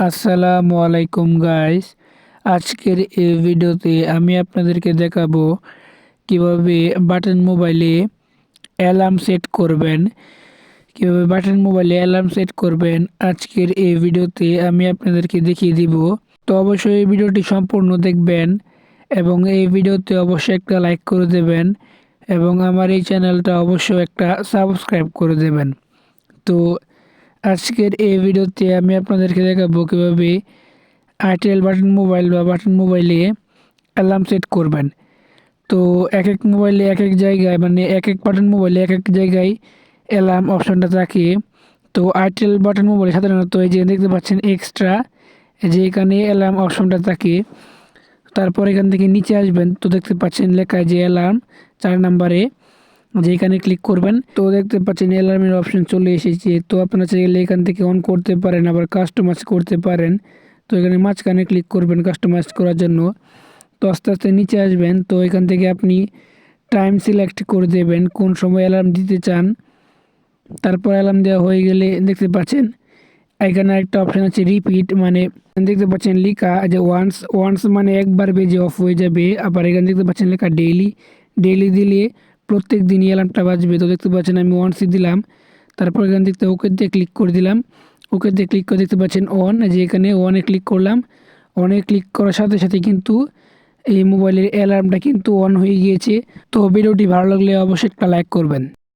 আসসালামু আলাইকুম গাইস আজকের এই ভিডিওতে আমি আপনাদেরকে দেখাবো কীভাবে বাটন মোবাইলে অ্যালার্ম সেট করবেন। কীভাবে বাটন মোবাইলে অ্যালার্ম সেট করবেন, আজকের এই ভিডিওতে আমি আপনাদেরকে দেখিয়ে দিব। তো অবশ্যই এই ভিডিওটি সম্পূর্ণ দেখবেন এবং এই ভিডিওতে অবশ্যই একটা লাইক করে দেবেন এবং আমার এই চ্যানেলটা অবশ্যই একটা সাবস্ক্রাইব করে দেবেন। তো আজকের এই ভিডিওতে আমি আপনাদেরকে দেখাবো কীভাবে আইটেল বাটন মোবাইল বা বাটন মোবাইলে অ্যালার্ম সেট করবেন। তো এক এক মোবাইলে এক এক জায়গায় মানে এক এক বাটন মোবাইলে এক এক জায়গায় অ্যালার্ম অপশনটা থাকে। তো আইটেল বাটন মোবাইলে সাধারণত এই যে দেখতে পাচ্ছেন এক্সট্রা যে এখানে অ্যালার্ম অপশনটা থাকে। তারপর এখান থেকে নিচে আসবেন, তো দেখতে পাচ্ছেন লেখায় যে অ্যালার্ম, চার নাম্বারে। যে এখানে ক্লিক করবেন, তো দেখতে পাচ্ছেন অ্যালার্মের অপশন চলে এসেছে। তো আপনারা চাইলে এখান থেকে অন করতে পারেন, আবার কাস্টমাইজ করতে পারেন। তো এখানে মাঝখানে ক্লিক করবেন কাস্টমাইজ করার জন্য। তো আস্তে আস্তে নিচে আসবেন, তো এখান থেকে আপনি টাইম সিলেক্ট করে দেবেন, কোন সময় অ্যালার্ম দিতে চান। তারপর অ্যালার্ম দেওয়া হয়ে গেলে দেখতে পাচ্ছেন, এখানে একটা অপশান আছে রিপিট মানে দেখতে পাচ্ছেন লেখা যে ওয়ান্স ওয়ান্স মানে একবার বেজে অফ হয়ে যাবে। আবার এখানে দেখতে পাচ্ছেন লেখা ডেইলি ডেইলি দিলে প্রত্যেক দিনই অ্যালার্মটা বাজবে। তো দেখতে পাচ্ছেন আমি ওয়ান সি দিলাম। তারপর এখান থেকে ওকে দিয়ে ক্লিক করে দিলাম। ওকে দিয়ে ক্লিক করে দেখতে পাচ্ছেন অন যে এখানে ওয়ানে ক্লিক করলাম। অনে ক্লিক করার সাথে সাথে কিন্তু এই মোবাইলের অ্যালার্মটা কিন্তু অন হয়ে গিয়েছে। তো ভিডিওটি ভালো লাগলে অবশ্যই একটা লাইক করবেন।